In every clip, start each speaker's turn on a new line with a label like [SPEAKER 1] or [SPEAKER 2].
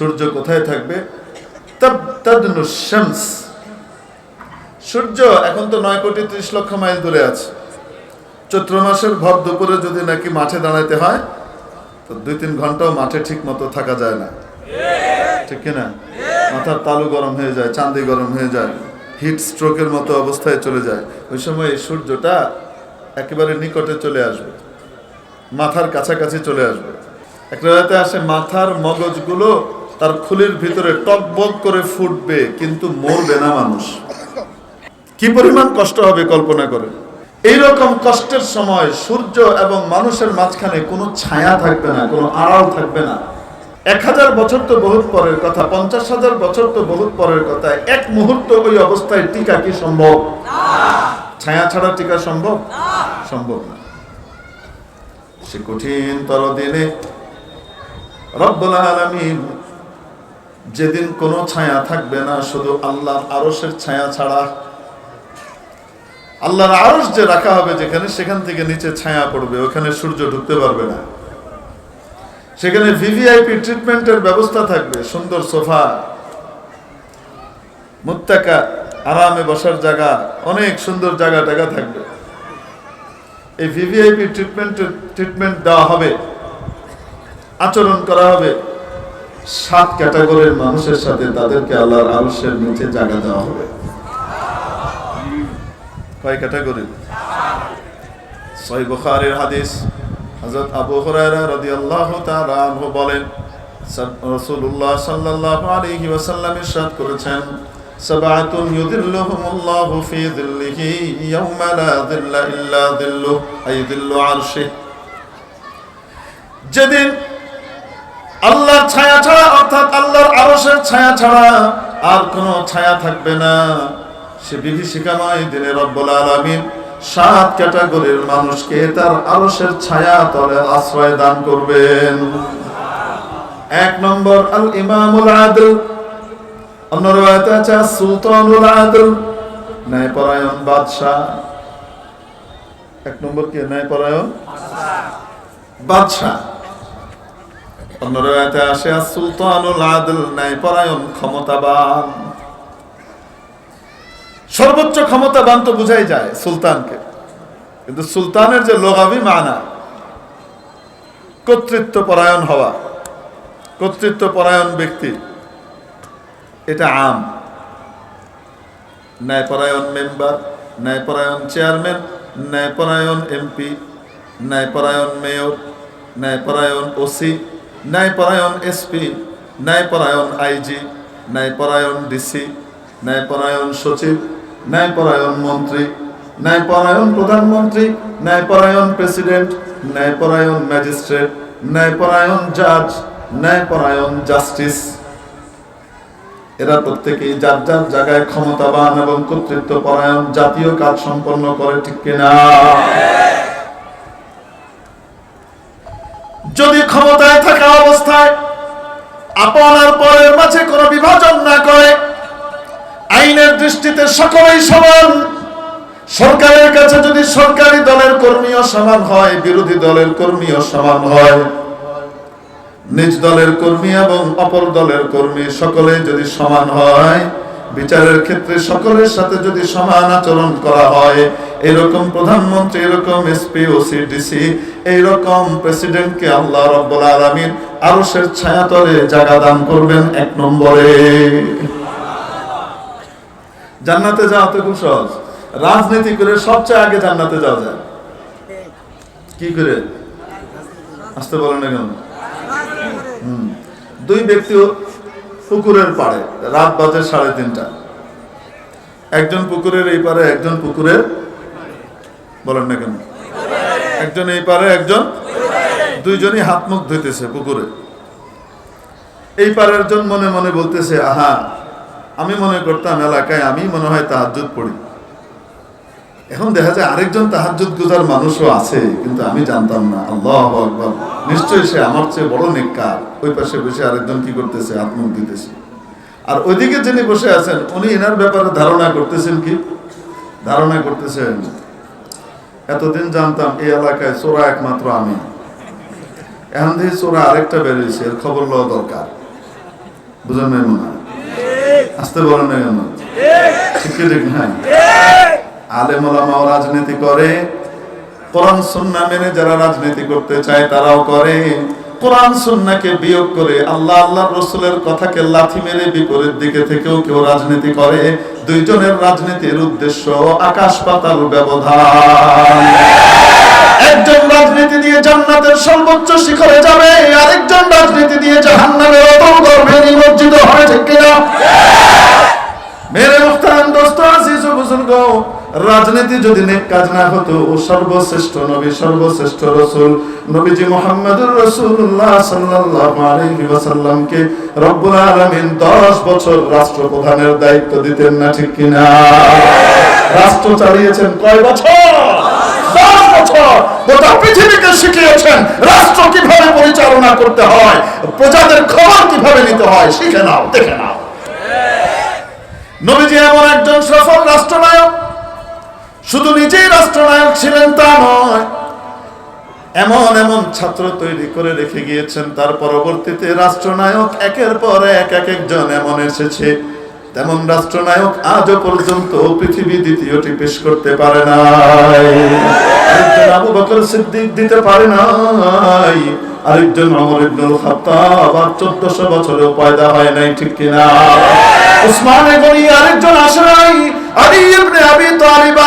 [SPEAKER 1] সূর্য কোথায় থাকবে? সূর্য এখন তো নয় কোটি ত্রিশ লক্ষ মাইল দূরে আছে। চৈত্র মাসের ভর দুপুরে যদি নাকি মাঠে দাঁড়াইতে হয়, তো দুই তিন ঘন্টাও মাঠে ঠিক মতো থাকা যায় না। ঠিক কিনা? মাথার তালু গরম হয়ে যায়, চান্দি গরম হয়ে যায়, হিট স্ট্রোকের মতো অবস্থায় চলে যায়। ওই সময় সূর্যটা একেবারে নিকটে চলে আসবে। মাথার কাছাকাছি চলে আসবে। একটা রাতে আসে মাথার মগজগুলো তার খুলির ভিতরে টকবক করে ফুটবে, কিন্তু মরবে না মানুষ। কি পরিমাণ কষ্ট হবে কল্পনা করে। এইরকম কষ্টের সময় সূর্য এবং মানুষের মাঝখানে কোনো ছায়া থাকবে না, কোনো আড়াল থাকবে না। এক হাজার বছর তো বহুত পরের কথা, পঞ্চাশ হাজার বছর তো বহুত পরের কথা। এক মুহূর্ত ওই অবস্থায় টিকা কি সম্ভব? ছায়া ছাড়া টিকা সম্ভব? সম্ভব না। সে কঠিন তর দিনে রব্বুল আলামিন যেদিন কোনো ছায়া থাকবে না, শুধু আল্লাহর আরশের ছায়া ছাড়া। আল্লাহর আরশ যে রাখা হবে যেখানে, সেখান থেকে নিচে ছায়া পড়বে, ওখানে সূর্য ঢুকতে পারবে না। সেখানে ভিভিআইপি ট্রিটমেন্টের ব্যবস্থা থাকবে, সুন্দর সোফা, মুত্তাকা, আরামে বসার জায়গা, অনেক সুন্দর জায়গা টাকা থাকবে। এই ভিভিআইপি ট্রিটমেন্টের ট্রিটমেন্ট দেওয়া হবে, আচরণ করা হবে। সাত ক্যাটাগরির মানুষের সাথে তাদেরকে আল্লাহর আরশের নিচে জায়গা দেওয়া হবে। কয় ক্যাটাগরি? সহি বুখারীর হাদিস, হযরত আবু হুরায়রা রাদিয়াল্লাহু তাআলা আনহু বলেন রাসূলুল্লাহ সাল্লাল্লাহু আলাইহি ওয়াসাল্লাম ইরশাদ করেছেন সাবআতুন ইউদিল্লুহুমুল্লাহু ফি যিল্লিহি ইয়াওমা লা যিল্লা ইল্লা যিল্লুহ আই যিল্লু আরশি। যেদিন আল্লাহর ছায়া ছাড়া, অর্থাৎ আল্লাহর আরশের ছায়া ছাড়া আর কোনো ছায়া থাকবে না। সে বিভীষিকাময় দিনে রব্বুল আলামিন সাত ক্যাটাগরির মানুষকে তার আরশের ছায়া তলে আশ্রয় দান করবেন। এক নম্বর আল ইমামুল আদল। অন্য আছে সুলতানুল আদল, ন্যায়পরায়ণ বাদশাহ। এক নম্বর কি, ন্যায়পরায়ণ? বাদশাহ। অন্য রওয়ায়াতে আসে সুলতানুল আদল ন্যায়পরায়ণ ক্ষমতাবান। সর্বোচ্চ ক্ষমতাবান তো বুঝাই যায় সুলতানকে। কিন্তু সুলতানের যে লোগাবি মানা, কর্তৃত্ব পরায়ণ হওয়া, কর্তৃত্ব পরায়ণ ব্যক্তি, এটা আম। ন্যায়পরায়ণ মেম্বার ন্যায়পরায়ণ চেয়ারম্যান ন্যায়পরায়ণ এমপি ন্যায়পরায়ণ মেয়র ন্যায়পরায়ণ ওসি ন্যায়পরায়ণ এসপি ন্যায়পরায়ণ আইজি ন্যায়পরায়ণ ডিসি ন্যায়পরায়ণ সচিব ন্যায়পরায়ণ মন্ত্রী ন্যায়পরায়ণ প্রধানমন্ত্রী ন্যায়পরায়ণ প্রেসিডেন্ট ন্যায়পরায়ণ ম্যাজিস্ট্রেট ন্যায়পরায়ণ জাজ ন্যায়পরায়ণ জাস্টিস এরা প্রত্যেকেই যার যার জায়গায় ক্ষমতাবান এবং কর্তৃত্ব পরায়ণ জাতীয় কাজ সম্পন্ন করে, ঠিক কিনা? যদি ক্ষমতায় থাকা অবস্থায় আপন আর পরের মাঝে কোনো বিভাজন না করে আইনের দৃষ্টিতে সকলেই সমান। সরকারের কাছে যদি সরকারি দলের কর্মীও সমান হয়, বিরোধী দলের কর্মীও সমান হয়, নিজ দলের কর্মী এবং অপর দলের কর্মী সকলে যদি সমান হয় বিচারের ক্ষেত্রে সকলের সাথে যদি সমান আচরণ করা হয়, এরকম প্রধানমন্ত্রী, এরকম এসপি ওসি ডিসি এইরকম প্রেসিডেন্টকে আল্লাহ রব্বুল আলামিন আরশের ছায়াতলে জায়গা দান করবেন এক নম্বরে। জান্নাতে যাওয়া তো খুব সহজ। রাজনীতি করে সবচেয়ে আগে জান্নাতে যাওয়া যায়। কি করে? আসতে বলেন না কেন। দুই ব্যক্তি পুকুরের পাড়ে, রাত বাজে সাড়ে তিনটা। একজন পুকুরের এই পারে একজন পুকুরের, বলেন না কেন? একজন এই পারে একজন দুইজনই হাত মুখ ধুইতেছে পুকুরে। এই পারের জন মনে মনে বলতেছে, আহা, আমি মনে করতাম এলাকায় আমি মনে হয় তাহাজুদ পড়ি। এখন দেখা যায় আরেকজন তাহাজুদ গুজার মানুষও আছে, কিন্তু আমি জানতাম না। আল্লাহ আকবার। নিশ্চয়ই সে আমার চেয়ে বড় নেককার। ওই পাশে বসে আরেকজন কি করতেছে? আত্মুখ দিতেছে আর ওইদিকে যিনি বসে আছেন, উনি এনার ব্যাপারে ধারণা করতেছেন কি? ধারণা করতেছেন, এতদিন জানতাম এই এলাকায় চোরা একমাত্র আমি। এখন দিয়ে চোরা আরেকটা বেরিয়েছে, এর খবর লওয়া দরকার। বুঝেন নাই মনে হয়? আসতে বলেন না কেন ঠিক ঠিক আলেম ওলামাও রাজনীতি করে, কোরআন সুন্নাহ মেনে যারা রাজনীতি করতে চায় তারাও করে। কোরআন সুন্নাহকে বিয়োগ করে আল্লাহ আল্লাহ রসুলের কথাকে লাথি মেরে বিপরীত দিকে থেকেও কেউ রাজনীতি করে। দুইজনের রাজনীতির উদ্দেশ্য আকাশ পাতাল ব্যবধান। একজন রাজনীতি দিয়ে জান্নাতের সর্বোচ্চ শিখরে যাবে, আরেকজন রাজনীতি দিয়ে জাহান্নামের অতল গর্ভে নিমজ্জিত হয় ঠিক কিনা? মেরে মুখতারাম দোস্ত আজিজ বুজুর্গ। রাজনীতি যদি নেক কাজ না হতো, ও সর্বশ্রেষ্ঠ নবী, সর্বশ্রেষ্ঠ রসুল, নবীজি মোহাম্মদুর রাসূলুল্লাহ সাল্লাল্লাহু আলাইহি ওয়াসাল্লামকে রব্বুল আলামিন 10 বছর রাষ্ট্রপ্রধানের দায়িত্ব দিতেন না ঠিক কিনা? রাষ্ট্র চালিয়েছেন কয় বছর? 10 বছর। গোটা পৃথিবীকে শিখিয়েছেন রাষ্ট্র কীভাবে পরিচালনা করতে হয়, প্রজাদের খবর কীভাবে নিতে হয়, শিখে নাও, দেখে নাও। নবীজি এমন একজন সফল রাষ্ট্রনায়ক শুধু নিজেই রাষ্ট্রনায়ক ছিলেন তা নয়, এমন এমন ছাত্র তৈরি করে রেখে গিয়েছেন। তার পরবর্তীতে রাষ্ট্রনায়ক একের পর এক এক একজন এমন এসেছে। তেমন রাষ্ট্রনায়ক আজও পর্যন্ত পৃথিবী দ্বিতীয়টি পেশ করতে পারে নাই। আবু বকর সিদ্দিক দিতে পারে নাই। আরেকজন অমর ইবনুল আর 1400 বছরেও পয়দা হয় নাই, ঠিক কিনা? আরেকজন আসে নাই আলী ইবনে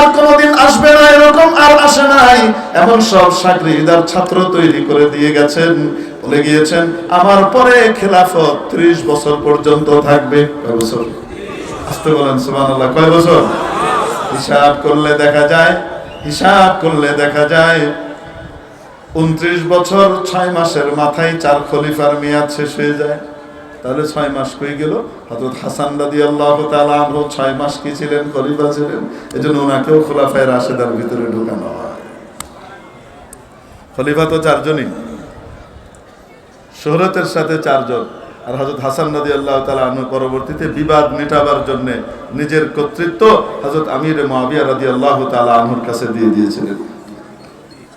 [SPEAKER 1] আর কোনদিন আসবে না, এরকম আর আসে নাই। এমন সব সাগরিদার ছাত্র তৈরি করে দিয়ে গেছেন, বলে গিয়েছেন, আমার পরে খেলাফত 30 বছর পর্যন্ত থাকবে। কয় বছর? আসতে বলেন, সুবহানাল্লাহ, কয় বছর? হিসাব করলে দেখা যায়, হিসাব করলে দেখা যায়, উনত্রিশ বছর ছয় মাসের মাথায় চার খলিফার মেয়াদ শেষ হয়ে যায়। তাহলে ছয় মাস কই গেল? হযরত হাসান রাদিয়াল্লাহু তাআলা আনহু ছয় মাস কি ছিলেন? খলিফা ছিলেন। এজন্য ওনাকেও খোলাফায়ে রাশেদার ভিতরে ঢোকানো হয়। খলিফা তো চারজনই। শহরতের সাথে চারজন। আর হযরত হাসান রাদিয়াল্লাহু তাআলা আনহু পরবর্তীতে বিবাদ মেটাবার জন্য নিজের কর্তৃত্ব হযরত আমির মুয়াবিয়া রাদিয়াল্লাহু তাআলা আনহুর কাছে দিয়ে দিয়েছিলেন।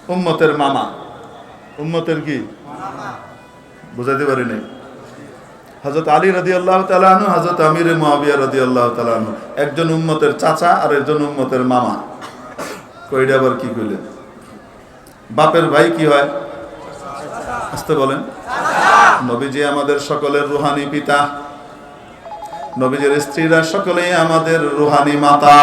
[SPEAKER 1] উম্মতের মামা। উম্মতের কি? বুঝাতে পারিনি। হজরত আলী রাদি আল্লাহ তালানু হজরত আমির মুয়াবিয়া রাদি আল্লাহ তালানু একজন উম্মতের চাচা আর একজন উম্মতের মামা। কইটা আবার কি কইলেন? বাপের ভাই কি হয়? আসতে বলেন। নবীজি আমাদের সকলের রুহানি পিতা। নবীজির স্ত্রীরা সকলেই আমাদের রুহানি মাতা।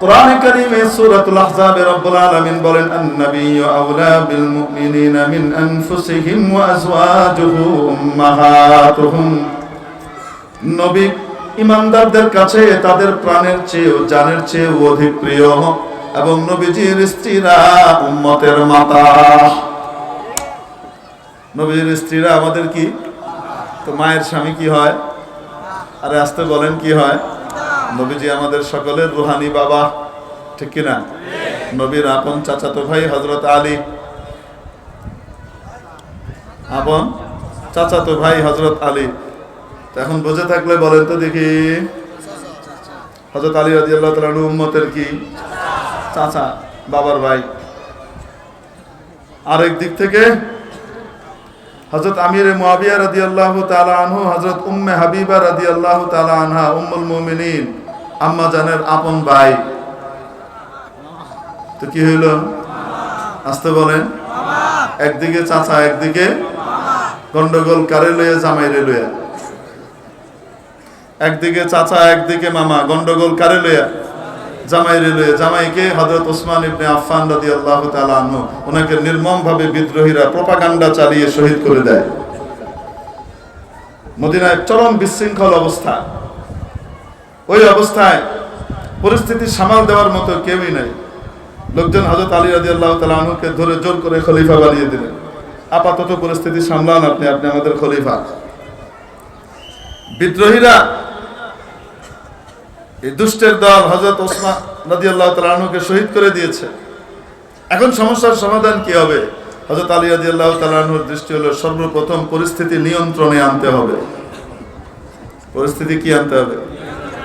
[SPEAKER 1] কোরআনে কারীমে সূরাতুল আহজাবে রব্বুল আলামিন বলেন, আন-নাবিয়্যু আওলা বিল মুমিনিনা মিন আনফুসিহিম ওয়া আজওয়াজুহু উম্মাহাতুহুম। নবী ইমানদারদের কাছে তাদের প্রাণের চেয়েও, জানের চেয়েও অধিক প্রিয় এবং নবীজির স্ত্রীরা উম্মতের মাতা। নবীজির স্ত্রীরা আমাদের কি? তো মায়ের স্বামী কি হয়? আরে আসতে বলেন কি হয়? নবীজি আমাদের সকলের রুহানি বাবা, ঠিক কিনা? নবীর আপন চাচাতো ভাই হজরত আলী, আপন চাচাতো ভাই হজরত আলী। এখন বুঝে থাকলে বলেন তো দেখি। হজরত আলী রাজি আল্লাহ তালা উম্মতের কি? চাচা, বাবার ভাই। আরেক দিক থেকে হজরত আমির মুয়াবিয়া রাদি আল্লাহ তালা আনহু হজরত উম্মে হাবিবা রাদি আল্লাহ তালা আনহা, উম্মুল মুমিনিন। আম্মা জানের আপন ভাই। তো কি হইল? আসতে বলেন। একদিকে চাচা, একদিকে গন্ডগোল কারে লয়ে জামাই রে লইয়া। একদিকে চাচা, একদিকে মামা, গন্ডগোল কারে লইয়া, জামাই রে লইয়া। জামাইকে হযরত ওসমান ইবনে আফফান রাদিয়াল্লাহু তাআলা আনহু, ওনাকে নির্মম ভাবে বিদ্রোহীরা প্রপাগান্ডা চালিয়ে শহীদ করে দেয়। মদিনায় চরম বিশৃঙ্খল অবস্থা। ওই অবস্থায় পরিস্থিতি সামাল দেওয়ার মতো কেউই নাই। লোকজন হযরত আলী রাদিয়াল্লাহু তাআলা আনহুকে ধরে জোর করে খলিফা বানিয়ে দিলেন। আপাতত পরিস্থিতি সামলান আপনি আপনি আমাদের খলিফা। বিদ্রোহীরা এই দুষ্টের দল হজরত ওসমান নদী আল্লাহ তালুকে শহীদ করে দিয়েছে। এখন সমস্যার সমাধান কি হবে? হজরত আলী আদি আল্লাহ তালুর দৃষ্টি হলো সর্বপ্রথম পরিস্থিতি নিয়ন্ত্রণে আনতে হবে। পরিস্থিতি কি আনতে হবে?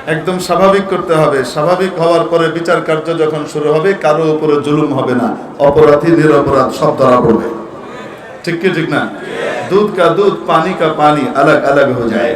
[SPEAKER 1] একদম স্বাভাবিক করতে হবে। স্বাভাবিক হওয়ার পরে বিচার কার্য যখন শুরু হবে, কারও উপরে জুলুম হবে না। অপরাধী, নিরপরাধ, সব ধরা পড়বে। ঠিক কি, ঠিক না? দুধ কা দুধ, পানি কা পানি, আলাগ আলাগ হয়ে যায়